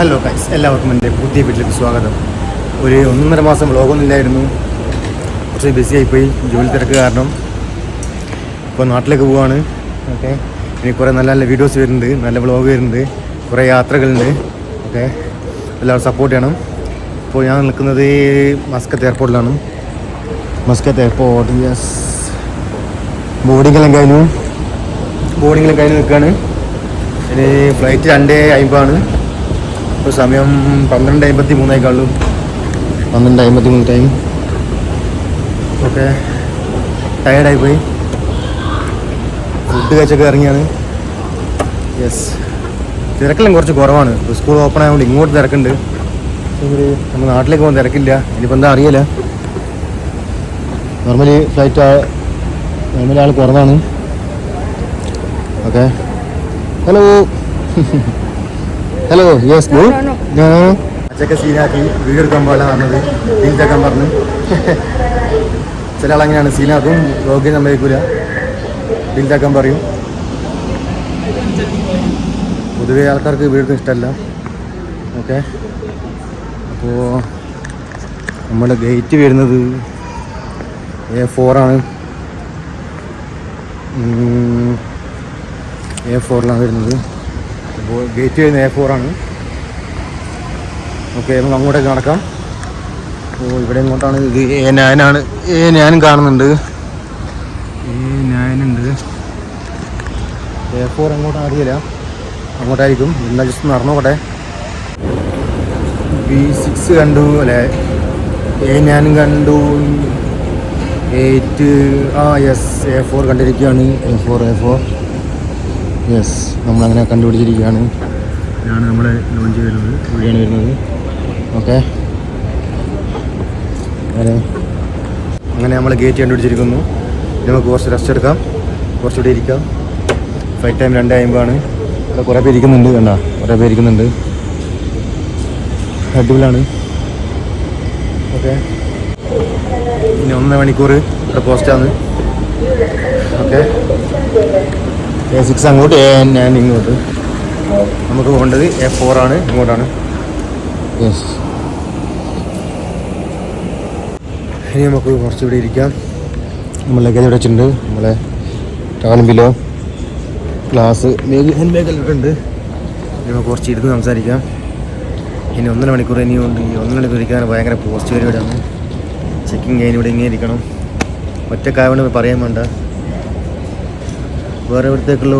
Hello guys എല്ലാവർക്കും എന്റെ പുതിയ വീട്ടിലേക്ക് സ്വാഗതം. ഒരു ഒന്നര മാസം വ്ളോഗൊന്നുമില്ലായിരുന്നു. കുറച്ച് ബിസി ആയിപ്പോയി. ജോലി തിരക്ക് കാരണം. ഇപ്പോൾ നാട്ടിലേക്ക് പോവാണ്. ഓക്കെ ഇനി കുറേ നല്ല നല്ല വീഡിയോസ് വരുന്നുണ്ട്. നല്ല വ്ളോഗ് വരുന്നുണ്ട്. കുറേ യാത്രകളുണ്ട്. ഓക്കെ എല്ലാവരും സപ്പോർട്ട് ചെയ്യണം. ഇപ്പോൾ ഞാൻ നിൽക്കുന്നത് മസ്കത്ത് എയർപോർട്ടിലാണ് മസ്കത്ത് എയർപോർട്ട് യെസ് ബോർഡിങ്ങെല്ലാം കഴിഞ്ഞു. ബോർഡിങ്ങെല്ലാം കഴിഞ്ഞ് നിൽക്കുകയാണ്. ഇനി ഫ്ലൈറ്റ് രണ്ട് അമ്പതാണ് ഇപ്പോൾ സമയം പന്ത്രണ്ട് അമ്പത്തി മൂന്നേക്കാളും. പന്ത്രണ്ട് അമ്പത്തി മൂന്ന് ടൈം ഓക്കെ. ടയർഡായി പോയി ഫുഡ് കഴിച്ചൊക്കെ ഇറങ്ങിയാണ്. യെസ് തിരക്കെല്ലാം കുറച്ച് കുറവാണ്. ഇപ്പോൾ സ്കൂൾ ഓപ്പൺ ആയതുകൊണ്ട് ഇങ്ങോട്ട് തിരക്കുണ്ട്. നമ്മൾ നമ്മുടെ നാട്ടിലേക്ക് പോകാൻ തിരക്കില്ല. ഇനിയിപ്പോൾ എന്താ അറിയില്ല. നോർമലി ഫ്ലൈറ്റ് നോർമലി ആൾ കുറവാണ്. Okay hello hello yes go ഞാൻ അച്ചക്ക സീനാക്കി വീടെടുക്കാൻ പാടില്ല പറഞ്ഞത്. ലിങ്കാക്കാൻ പറഞ്ഞു. ചില ആളങ്ങനെയാണ് സീനാക്കും ലോഗിൻ സമ്മതിക്കൂല ലിങ്കാക്കാൻ പറയും. പൊതുവേ ആൾക്കാർക്ക് വീടിന് ഇഷ്ടമല്ല. ഓക്കെ. അപ്പോൾ നമ്മുടെ ഗേറ്റ് വരുന്നത് എ ഫോറാണ് എ ഫോറിലാണ് വരുന്നത്. അപ്പോൾ ഗേറ്റ് വരുന്നത് എ ഫോറാണ് ഓക്കെ നമുക്ക് അങ്ങോട്ടേക്ക് നടക്കാം. അപ്പോൾ ഇവിടെ ഇങ്ങോട്ടാണ് ഇത് എ നയനാണ് എ നയനും കാണുന്നുണ്ട്. എ നയനുണ്ട് എ ഫോർ എങ്ങോട്ടാണ് അറിയില്ല അങ്ങോട്ടായിരിക്കും. എന്നാൽ ജസ്റ്റ് നടന്നോട്ടെ ബി സിക്സ് കണ്ടു അല്ലേ? എ ഞാനും കണ്ടു. എയ്റ്റ് ആ yes A four കണ്ടിരിക്കുകയാണ്. A four A four yes നമ്മളങ്ങനെ കണ്ടുപിടിച്ചിരിക്കുകയാണ്. ഇതാണ് നമ്മുടെ ലോഞ്ച് വരുന്നത്. വഴിയാണ് വരുന്നത്. ഓക്കെ അങ്ങനെ അങ്ങനെ നമ്മൾ ഗേറ്റ് കണ്ടുപിടിച്ചിരിക്കുന്നു. നമുക്ക് കുറച്ച് റെസ്റ്റ് എടുക്കാം. കുറച്ചുകൂടി ഇരിക്കാം. ഫ്ലൈറ്റ് ടൈം രണ്ട് ആയുമ്പോഴാണ് ഇവിടെ കുറേ പേര് ഇരിക്കുന്നുണ്ട് കണ്ട? കുറേ പേര് ഇരിക്കുന്നുണ്ട്. അടിപൊളിയാണ്. ഓക്കെ ഇനി ഒന്നര മണിക്കൂർ ഇവിടെ പോസ്റ്റാണ് ഓക്കെ എ സിക്സ് അങ്ങോട്ട് എ നയൻ ഇങ്ങോട്ട്. നമുക്ക് പോകേണ്ടത് എ ഫോർ ആണ് ഇങ്ങോട്ടാണ്. യെസ് ഇനി നമുക്ക് കുറച്ചുകൂടി ഇരിക്കാം. നമ്മൾ ലഗേജ് ഇവിടെ വെച്ചിട്ടുണ്ട്. നമ്മളെ ടാൻ ബിലോ ഗ്ലാസ് ഹാൻഡ് ബാഗെല്ലാം ഉണ്ട് ഇനി നമുക്ക് കുറച്ച് ഇരുന്ന് സംസാരിക്കാം. ഇനി ഒന്നര മണിക്കൂർ ഇനിയുണ്ട് ഈ ഒന്നര മണിക്കൂർ ഇരിക്കാൻ ഭയങ്കര പോസ്റ്റ് പരിപാടിയാണ് ചെക്കിങ് കഴിഞ്ഞ് ഇവിടെ ഇങ്ങനെ ഇരിക്കണം. ഒറ്റക്കായതുകൊണ്ട് പറയാൻ വേണ്ട. വേറെ ഇവിടത്തേക്കുള്ള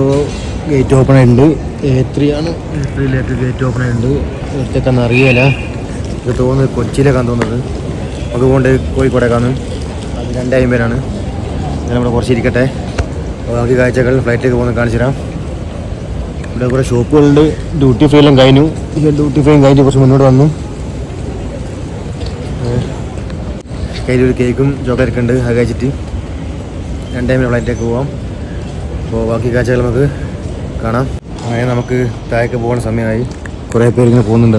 ഗേറ്റ് ഓപ്പൺ ആയിട്ടുണ്ട്. എ ത്രീ ആണ്. എ ത്രീയിലേക്ക് ഗേറ്റ് ഓപ്പൺ ആയിട്ടുണ്ട്. ഇവിടത്തേക്കാന്ന് അറിയില്ല. ഇത് തോന്നുന്നത് കൊച്ചിയിലേക്കാണ് തോന്നുന്നത്. നമുക്ക് പോകേണ്ടത് കോഴിക്കോടേക്കാണ്. അത് രണ്ടായിരം പേരാണ് ഞാൻ ഇവിടെ കുറച്ച് ഇരിക്കട്ടെ. ബാക്കി കാഴ്ചകൾ ഫ്ലൈറ്റിലേക്ക് പോകുന്നത് കാണിച്ചു തരാം. ഇവിടെ കുറേ ഷോപ്പുകളുണ്ട്. ഡ്യൂട്ടി ഫ്രീ എല്ലാം കഴിഞ്ഞു. ഡ്യൂട്ടി ഫ്രീയും കഴിഞ്ഞ് കുറച്ച് മുന്നോട്ട് വന്നു. കയ്യിലൊരു കേക്കും ചോക്ലേറ്റ് ഉണ്ട്. അത് കഴിച്ചിട്ട് രണ്ട് പേര് ഫ്ലൈറ്റിലേക്ക് പോവാം. അപ്പോൾ ബാക്കി കാഴ്ചകൾ നമുക്ക് കാണാം. അങ്ങനെ നമുക്ക് താഴേക്ക് പോകുന്ന സമയമായി. കുറേ പേര് ഇങ്ങനെ പോകുന്നുണ്ടോ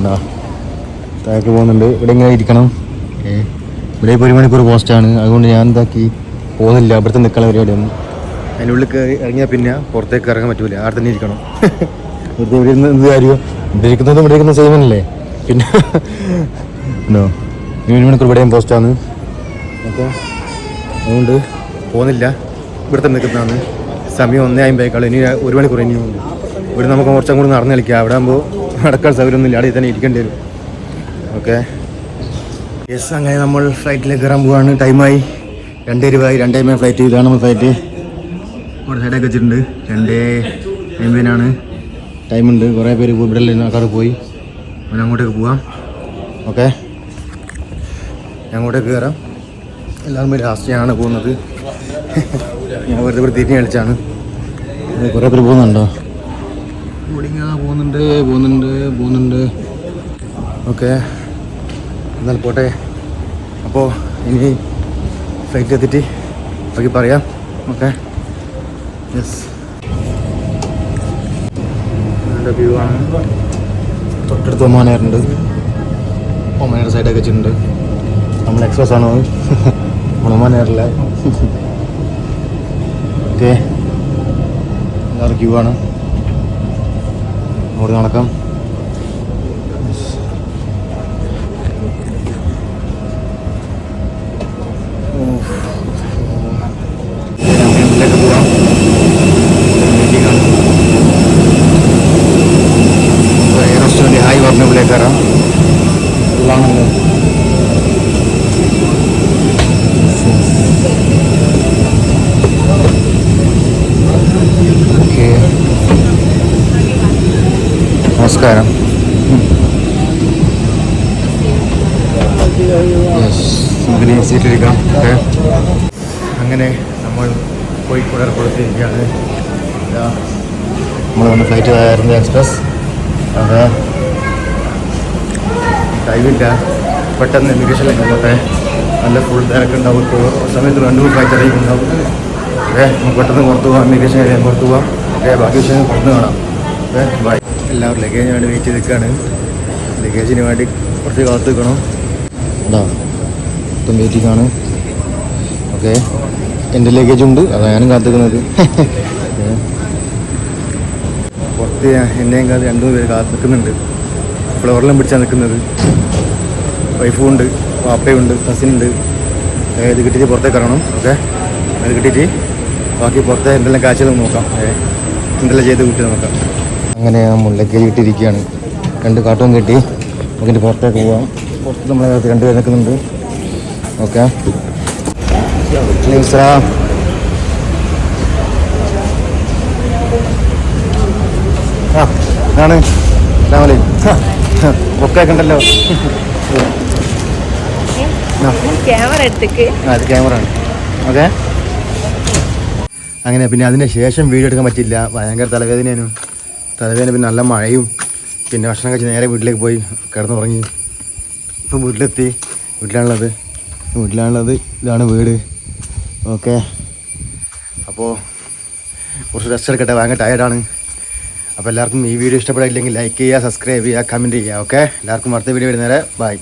താഴേക്ക് പോകുന്നുണ്ട്. ഇവിടെ ഇങ്ങനെ ഇരിക്കണം. ഇവിടെ ഇപ്പോൾ ഒരു മണിക്കൂർ പോസ്റ്റാണ് അതുകൊണ്ട് ഞാൻ എന്താക്കി പോകുന്നില്ല. ഇവിടുത്തെ നിൽക്കുന്ന പരിപാടിയൊന്നും അതിന്റെ ഉള്ളിൽ കയറി ഇറങ്ങിയാൽ പിന്നെ പുറത്തേക്ക് ഇറങ്ങാൻ പറ്റൂല. അവിടെ തന്നെ ഇരിക്കണം. വെറുതെ ഇവിടെ ഇരുന്ന് എന്ത് കാര്യം? ഇവിടെ ഇരിക്കുന്നതും ഇവിടെ ഇരിക്കുന്ന സെയിം അല്ലേ? പിന്നെ ഒരു മണിക്കൂർ ഇവിടെയും പോസ്റ്റാണ് അപ്പോൾ അതുകൊണ്ട് പോകുന്നില്ല. ഇവിടുത്തെ നിൽക്കുന്നതാണ്. സമയം ഒന്നേ അമ്പേക്കാൾ ഇനി ഒരു മണിക്കൂർ ഇനി ഉണ്ട് ഇവിടെ നമുക്ക് കുറച്ചും കൂടി നടന്ന് കളിക്കാം. അവിടെ ആകുമ്പോൾ നടക്കാൻ സൗകര്യമൊന്നുമില്ല. അവിടെ തന്നെ ഇരിക്കേണ്ടി വരും. ഓക്കെ യെസ് അങ്ങനെ നമ്മൾ ഫ്ലൈറ്റിലേക്ക് കയറാൻ പോവാണ്. ടൈമായി രണ്ട് രൂപയായി രണ്ട് മേ ഫ്ലൈറ്റ് ഇതാണ് നമ്മൾ ഫ്ലൈറ്റ് ഇവിടെ സൈഡൊക്കെ വെച്ചിട്ടുണ്ട്. രണ്ട് എംബിനാണ് ടൈമുണ്ട് കുറേ പേര് ഇവിടെ ആൾക്കാർ പോയി. അങ്ങനെ അങ്ങോട്ടേക്ക് പോവാം. ഓക്കെ അങ്ങോട്ടേക്ക് കയറാം. എല്ലാവരും ലാസ്റ്റ് ഞാനാണ് പോകുന്നത്. ഞാൻ വെറുതെ വൃത്തിയിട്ട് തിരിഞ്ഞ് കളിച്ചാണ്. കുറേ പേര് പോകുന്നുണ്ടോ? ബോർഡിങ് പോകുന്നുണ്ട് പോകുന്നുണ്ട് പോകുന്നുണ്ട്. ഓക്കെ. എന്നാൽ പോട്ടെ. അപ്പോൾ ഇനി ഫ്ലൈറ്റ് എത്തിയിട്ട് ബാക്കി പറയാം. ഓക്കെ. യെസ് നല്ല വ്യൂ ആണ്. തൊട്ടടുത്ത് ഒമാനേറുണ്ട് ഒമാനയുടെ സൈഡൊക്കെ വെച്ചിട്ടുണ്ട്. നമ്മൾ എക്സ്പ്രസ് ആണോ? നമ്മൾ രാവിലത്തെ എല്ലാവരും ക്യൂ ആണ്. ഓടി നടക്കാം. റെസ്റ്റോറന്റ് ഹായ് പറഞ്ഞ വിളിയേക്കാരാണ് ഉള്ളാണല്ലോ. നമസ്കാരം. സീറ്റിലിരിക്കാം ഓക്കെ. അങ്ങനെ നമ്മൾ പോയി എയർപോർട്ടിലിരിക്കുകയാണ് ഇതാ നമ്മൾ വന്ന് ഫ്ലൈറ്റ് ആയിരുന്നു എക്സ്പ്രസ് അത് ടൈമില്ല പെട്ടെന്ന് ഇമിഗ്രേഷനിലേക്ക് പോട്ടെ നല്ല ഫുൾ തിരക്കുണ്ടാവും. ഇപ്പോൾ സമയത്ത് രണ്ട് മൂന്ന് ഫ്ലൈറ്റ് ഇറങ്ങിയിട്ടുണ്ടാവും. ഓക്കെ നമുക്ക് പെട്ടെന്ന് പുറത്ത് പോകാം ഇമിഗ്രേഷൻ കഴിയാൻ പുറത്ത് പോകാം ഓക്കെ ബാക്കി വിഷയം പുറത്ത് കാണാം. ബൈ എല്ലാവരും ലഗേജിന് വേണ്ടി വെയിറ്റ് ചെയ്ത് നിൽക്കുകയാണ് ലഗേജിന് വേണ്ടി കുറച്ച് കാത്ത് നിൽക്കണം. എന്താ മൊത്തം വെയിറ്റിംഗ് ആണ്. ഓക്കെ എന്റെ ലഗേജ് ഉണ്ട്. അതാണ് ഞാനും കാത്തിക്കുന്നത് പുറത്ത് ഞാൻ- എന്നെയും കാത്ത് രണ്ടു പേര് കാത്ത് നിൽക്കുന്നുണ്ട്. ഫ്ലോറിലും പിടിച്ചാണ് നിൽക്കുന്നത്. വൈഫും ഉണ്ട് പാപ്പയുണ്ട് കസിനുണ്ട് ഇത് കിട്ടിയിട്ട് പുറത്തേക്ക് ഇറങ്ങണം. ഓക്കെ അത് കിട്ടിയിട്ട് ബാക്കി പുറത്തെ എന്തെല്ലാം കാഴ്ചകൾ നോക്കാം. എന്തെല്ലാം ചെയ്ത് കിട്ടി നോക്കാം. അങ്ങനെ ആ ലഗേജ് കിട്ടിയിരിക്കുകയാണ് രണ്ട് കാട്ടും കിട്ടി നമുക്കിന്റെ പുറത്തേക്ക് പോവാം. പുറത്ത് നമ്മളെ രണ്ടുപേർ നിൽക്കുന്നുണ്ട് ഓക്കെ ാണ് ആ ആണ് രാമലി ഒക്കെ ഉണ്ടല്ലോ ക്യാമറ എടുത്തേക്ക്. അത് ക്യാമറ ആണ്. ഓക്കെ. അങ്ങനെ പിന്നെ അതിന് ശേഷം വീഡിയോ എടുക്കാൻ പറ്റില്ല. ഭയങ്കര തലവേദനയാണ്. തലവേദന പിന്നെ നല്ല മഴയും പിന്നെ ഭക്ഷണം കഴിച്ച് നേരെ വീട്ടിലേക്ക് പോയി കിടന്നുറങ്ങി. ഇപ്പം വീട്ടിലെത്തി. വീട്ടിലാണുള്ളത്. വീട്ടിലാണുള്ളത്. ഇതാണ് വീട്. ഓക്കെ. അപ്പോൾ കുറച്ച് റെസ്റ്റ് എടുക്കട്ടെ. ഭയങ്കര ടയർഡാണ് അപ്പോൾ എല്ലാവർക്കും ഈ വീഡിയോ ഇഷ്ടപ്പെടില്ലെങ്കിൽ ലൈക്ക് ചെയ്യുക സബ്സ്ക്രൈബ് ചെയ്യുക കമന്റ് ചെയ്യുക. ഓക്കെ? എല്ലാവർക്കും അടുത്ത വീഡിയോ വരുന്നേരെ ബൈ